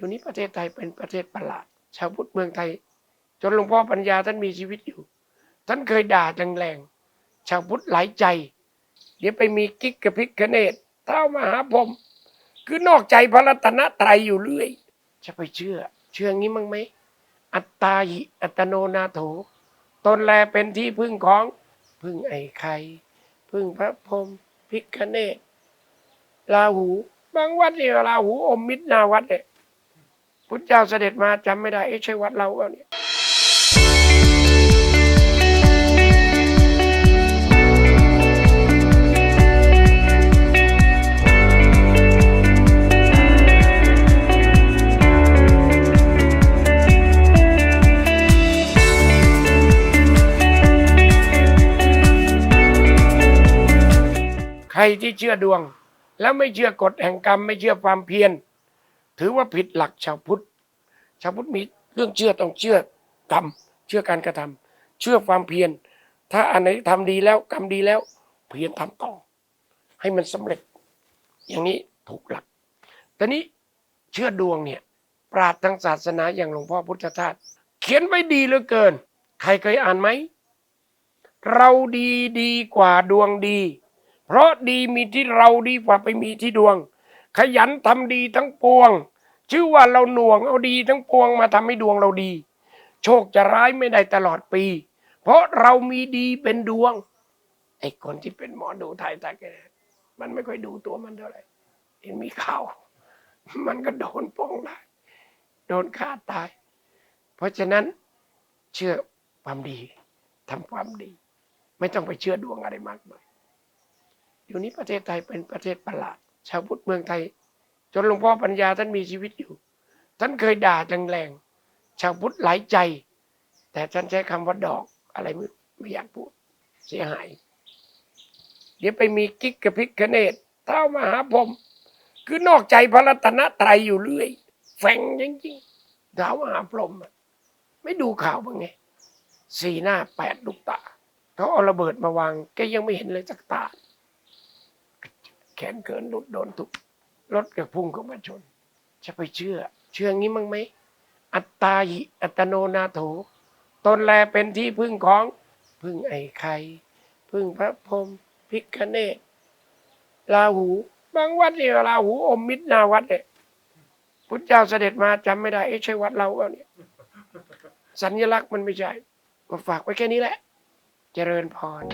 อยู่นี้ประเทศไทยเป็นประเทศประหลาด ชาวพุทธเมืองไทย จนหลวงพ่อปัญญาท่านมีชีวิตอยู่ ท่านเคยด่าแรงๆชาวพุทธหลายใจ เดี๋ยวไปมีกิ๊กกับพิกเนตเท้ามหาพรหมคือนอกใจพระรัตนตรัยอยู่เรื่อย จะไปเชื่อ เชื่องี้มั้งไหมอัตตาหิอัตโนนาโถตนแลเป็นที่พึ่งของพึ่งไอ้ไข่พึ่งพระพรหมพิกเนตลาหู บางวัดเนี่ยลาหูอมมิตรนาวัดเนี่ย พุทธเจ้าเสด็จมาจำไม่ได้เอ๊ะใช่วัดเราเปล่าเนี่ยใครที่เชื่อดวง แล้วไม่เชื่อกฎแห่งกรรม ไม่เชื่อความเพียร ถือว่าผิดหลักชาวพุทธ ชาวพุทธมีเรื่องเชื่อต้องเชื่อกรรมเชื่อการกระทำเชื่อความเพียร ถ้าอันไหนทำดีแล้วกรรมดีแล้ว เพียรทำต่อ ให้มันสำเร็จ อย่างนี้ถูกหลักแต่นี้เชื่อดวงเนี่ยปราดทางศาสนาอย่างหลวงพ่อพุทธทาสเขียนไว้ดีเหลือเกิน ใครเคยอ่านไหม เราดีดีกว่าดวงดี เพราะดีมีที่เราดีกว่าไปมีที่ดวง ขยันทำดีทั้งปวง ชื่อว่าเราหน่วงเอาดีทั้งปวงมาทำให้ดวงเราดี โชคจะร้ายไม่ได้ตลอดปี เพราะเรามีดีเป็นดวงไอ้คนที่เป็นหมอดูไทยตาแกมันไม่ค่อยดูตัวมันเท่าไหร่เห็นมีข่าวมันก็โดนป้องได้โดนฆ่าตาย เพราะฉะนั้นเชื่อความดีทำความดี ไม่ต้องไปเชื่อดวงอะไรมากมายอยู่นี้ประเทศไทยเป็นประเทศประหลาด ชาวพุทธเมืองไทย จนหลวงพ่อปัญญาท่านมีชีวิตอยู่ ท่านเคยด่าแรงๆชาวพุทธหลายใจ แต่ท่านใช้คำว่าดอกอะไรไม่ไม่อยากพูดเสียหาย เดี๋ยวไปมีกิ๊กกับพิกเนตเท้ามหาพรหมคือนอกใจพระรัตนตรัยอยู่เรื่อยแฝงจริงๆท้ามหาพรหมไม่ดูข่าวบ้างไงสี่หน้าแปดลูกตาเขาเอาระเบิดมาวางแกยังไม่เห็นเลยสักตา แขนเกินหลุดโดนทุก รถกับพุ่งเข้ามาชน จะไปเชื่อ เชื่องี้มั้งไหม อัตตาหิอัตโนนาโถ ตนแลเป็นที่พึ่งของ พึ่งไอ้ไข่พึ่งพระพรหมพิกเนตลาหู บางวัดเนี่ยลาหูอมมิตรนาวัดเนี่ยพุทธเจ้าเสด็จมาจำไม่ได้เอ๊ะใช่วัดเราเปล่าเนี่ย สัญลักษณ์มันไม่ใช่ก็ฝากไว้แค่นี้แหละ เจริญพร